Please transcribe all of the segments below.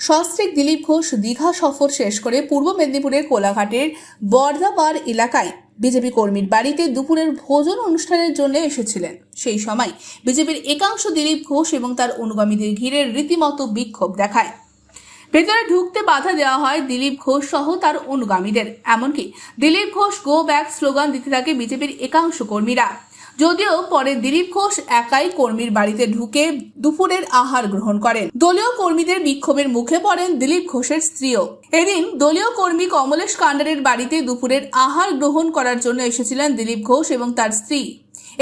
সস্ত্রীক দিলীপ ঘোষ দীঘা সফর শেষ করে পূর্ব মেদিনীপুরের কোলাঘাটের বর্ধাবার এলাকায় বিজেপি কর্মীর বাড়িতে দুপুরের ভোজন অনুষ্ঠানের জন্য এসেছিলেন। সেই সময় বিজেপির একাংশ দিলীপ ঘোষ এবং তার অনুগামীদের ঘিরে রীতিমতো বিক্ষোভ দেখায়। ভেতরে ঢুকতে বাধা দেওয়া হয় দিলীপ ঘোষ সহ তার অনুগামীদের। এমনকি Dilip Ghosh go back slogan দিতে থাকে বিজেপির একাংশ কর্মীরা। যদিও পরে দিলীপ ঘোষ একাই কর্মীর বাড়িতে ঢুকে দুপুরের আহার গ্রহণ করেন। দলীয় কর্মীদের বিক্ষোভের মুখে পড়েন দিলীপ ঘোষের স্ত্রীও। এদিন দলীয় কর্মী কমলেশ কান্ডারের বাড়িতে দুপুরের আহার গ্রহণ করার জন্য এসেছিলেন দিলীপ ঘোষ এবং তার স্ত্রী।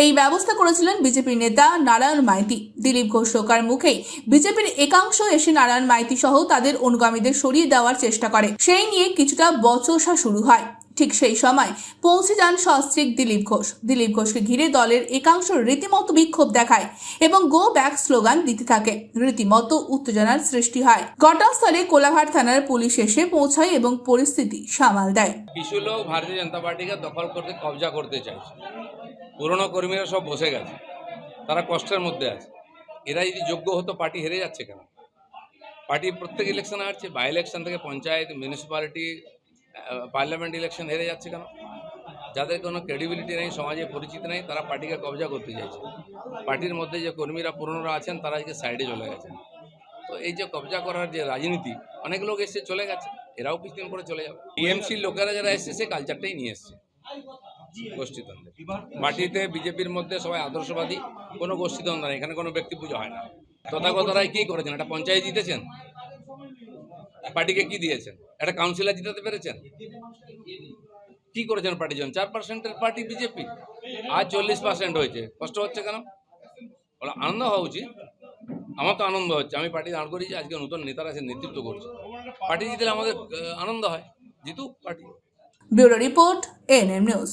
এই ব্যবস্থা করেছিলেন বিজেপির নেতা নারায়ণ মাইতি। দিলীপ ঘোষ শোকার মুখেই বিজেপির একাংশ এসে নারায়ণ মাইতি সহ তাদের অনুগামীদের সরিয়ে দেওয়ার চেষ্টা করে। সেই নিয়ে কিছুটা বচসা শুরু হয়। ঠিক সেই সময় পৌঁছে যান সস্ত্রিক দিলীপ ঘোষ। দিলীপ ঘোষকে ঘিরে দলের একাংশ রীতিমতো বিক্ষোভ দেখায় এবং গো ব্যাক স্লোগান দিতে থাকে। রীতিমতো উত্তেজনার সৃষ্টি হয়। ঘটনাস্থলে কোলাঘাট থানার পুলিশ এসে পৌঁছায় এবং পরিস্থিতি সামাল দেয়। কিছু লোক ভারতীয় জনতা পার্টিকে দখল করতে কবজা করতে চাইছে। পুরনো কর্মীরা সব বসে গেছে। তারা কষ্টের মধ্যে আছে। এরা যদি যোগ্য হতো পার্টি হেরে যাচ্ছে কেন? পার্টি প্রত্যেক ইলেকশনে হারছে। বাই ইলেকশন থেকে পঞ্চায়েত মিউনিসিপ্যালিটি পার্লামেন্ট ইলেকশন হেরে যাচ্ছে কেন? যাদের কোনো ক্রেডিবিলিটি নেই সমাজে পরিচিত নেই তারা পার্টিকে কবজা করতে চাইছে। পার্টির মধ্যে যে কর্মীরা পুরনোরা আছেন তারা আজকে সাইডে চলে গেছেন। তো এই যে কবজা করার যে রাজনীতি অনেক লোক এসে চলে গেছে। এরাও কিছুদিন পরে চলে যাবে। টিএমসির লোকেরা যারা এসছে সে কালচারটাই নিয়ে এসছে। গোষ্ঠীদ্বন্দ্বে। পার্টিতে বিজেপির মধ্যে সবাই আদর্শবাদী, কোনো গোষ্ঠীদ্বন্দ্ব নেই, এখানে কোনো ব্যক্তি পুজো হয় না। তথাগত রায় কি করেছেন? একটা পঞ্চায়েত জিতেছেন? পার্টিকে কি দিয়েছেন? একটা কাউন্সিলর জিতাতে পেরেছেন? কি করেছেন পার্টি জন্য চার পার্সেন্টের পার্টি বিজেপি। আজ চল্লিশ পার্সেন্ট হয়েছে। কষ্ট হচ্ছে কেন? আনন্দ হওয়া উচিত। আমার তো আনন্দ হচ্ছে। আমি পার্টি দাঁড় করেছি আজকে নতুন নেতারা এসে নেতৃত্ব করছে। পার্টি জিতলে আমাদের আনন্দ হয়। জিতুক party. Bureau report, ANM news.